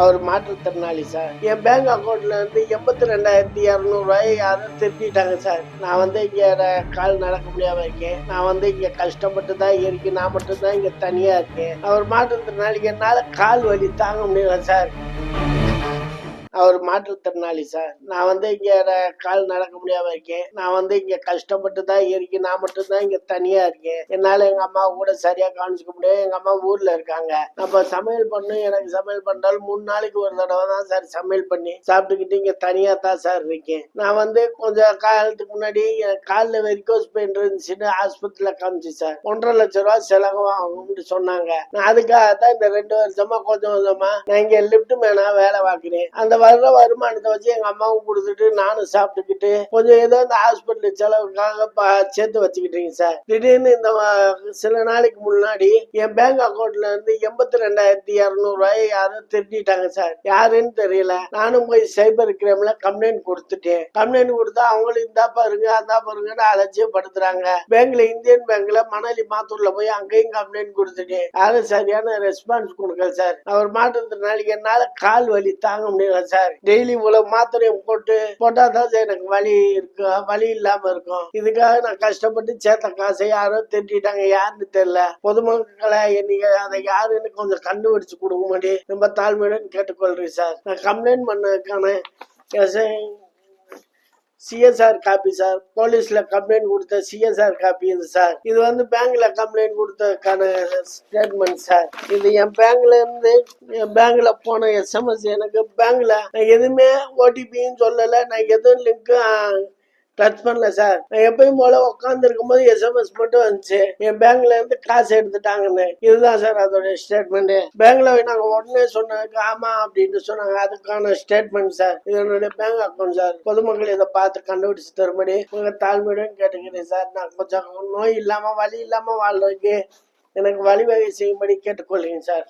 அவர் மாற்றுத்திறனாளி சார். என் பேங்க் அக்கௌண்ட்ல இருந்து எண்பத்தி ரெண்டாயிரத்தி இரநூறுவாய் யாரும் திருப்பிட்டாங்க சார். நான் வந்து இங்க கால் நடக்க முடியாம இருக்கேன். நான் வந்து இங்க கஷ்டப்பட்டு தான் இருக்கேன். நான் மட்டும்தான் இங்கே இங்க தனியா இருக்கேன். அவர் மாற்றுத்திறனாளிக்கு என்னால கால் வலி தாங்க முடியல சார். அவர் மாற்றுத்திறனாளி சார். நான் வந்து இங்கே கால் நடக்க முடியாம இருக்கேன். நான் வந்து இங்கே கஷ்டப்பட்டு தான் இருக்கேன். நான் மட்டும்தான் இங்கே தனியாக இருக்கேன். என்னால் எங்கள் அம்மா கூட சரியா கவனிச்சுக்க முடியாது. எங்கள் அம்மா ஊரில் இருக்காங்க. நம்ம சமையல் பண்ணு. எனக்கு சமையல் பண்ணாலும் மூணு நாளைக்கு ஒரு தடவை தான் சார் சமையல் பண்ணி சாப்பிட்டுக்கிட்டு இங்கே தனியாக தான் சார் இருக்கேன். நான் வந்து கொஞ்சம் காலத்துக்கு முன்னாடி என் காலில் வெரிகோஸ் பெயின் இருந்துச்சுன்னு ஆஸ்பத்திரியில் காமிச்சு சார். ஒன்றரை லட்ச ரூபா செலவாகும்னு சொன்னாங்க. நான் அதுக்காக தான் இந்த ரெண்டு வருஷமா கொஞ்சம் கொஞ்சமா நான் இங்கே லிப்ட் மேனா வேலை பார்க்குறேன். அந்த வர்ற வருமானத்தை வச்சு எங்க அம்மாவும் கொடுத்துட்டு நானும் சாப்பிட்டுக்கிட்டு கொஞ்சம் ஏதோ இந்த ஹாஸ்பிட்டல் செலவுக்காக சேர்த்து வச்சுக்கிட்டீங்க சார். திடீர்னு இந்த சில நாளைக்கு முன்னாடி என் பேங்க் அக்கௌண்ட்ல இருந்து எண்பத்தி ரெண்டாயிரத்தி இரநூறுவாய் யாரும் திருடிட்டாங்க சார். யாருன்னு தெரியல. நானும் போய் சைபர் கிரைம்ல கம்ப்ளைண்ட் கொடுத்துட்டேன். கம்ப்ளைண்ட் கொடுத்தா அவங்களும் இந்தா பாருங்க அதா பாருங்கன்னு அலட்சியப்படுத்துறாங்க. பேங்க்ல இந்தியன் பேங்க்ல மணலி மாத்தூர்ல போய் அங்கேயும் கம்ப்ளைண்ட் கொடுத்துட்டேன். யாரும் சரியான ரெஸ்பான்ஸ் கொடுக்கல சார். அவர் மாற்றத்தினால என்னால கால் வலி தாங்க முடியல சார். டெய்லி இவ்வளவு மாத்திரையும் போட்டு போட்டா தான் எனக்கு வலி இருக்கும் வலி இல்லாம இருக்கும். இதுக்காக நான் கஷ்டப்பட்டு சேர்த்த காசை யாரோ திட்டாங்க யாருன்னு தெரியல. பொதுமக்களை நீங்க அதை யாருன்னு கொஞ்சம் கண்டுபிடிச்சு கொடுக்க மாட்டே ரொம்ப தாழ்மையுடன் கேட்டுக்கொள்றேன் சார். நான் கம்ப்ளைண்ட் பண்ணதுக்கான சிஎஸ்ஆர் காப்பி சார் போலீஸ்ல கம்ப்ளைண்ட் கொடுத்த சிஎஸ்ஆர் காப்பி இது சார் இது வந்து பேங்க்ல கம்ப்ளைண்ட் கொடுத்ததுக்கான ஸ்டேட்மெண்ட் சார் இது என் பேங்க்ல இருந்து என் பேங்க்ல போன எஸ்எம்எஸ் எனக்கு பேங்க்ல நான் எதுவுமே ஓடிபின்னு சொல்லலை. நான் எதுவும் லிங்க்கும் டச் பண்ணல சார் நான் எப்பயும் போல உட்காந்து இருக்கும்போது எஸ்எம்எஸ் மட்டும் வந்துச்சு. என் பேங்க்ல இருந்து காசு எடுத்துட்டாங்கன்னு. இதுதான் சார் அதோட ஸ்டேட்மெண்ட் பேங்க்ல நாங்க உடனே சொன்னதுக்கு ஆமா அப்படின்னு சொன்னாங்க. அதுக்கான ஸ்டேட்மெண்ட் சார் இது என்னுடைய பேங்க் அக்கௌண்ட் சார் பொதுமக்கள் இதை பார்த்து கண்டுபிடிச்சு தரும்படி உங்க தாழ்மையுடன் கேட்டுக்கிறேன் சார் நான் கொஞ்சம் நோய் இல்லாம வலி இல்லாம வாழ்றதுக்கு எனக்கு வழிவகை செய்யும்படி கேட்டுக்கொள்கிறேன் சார்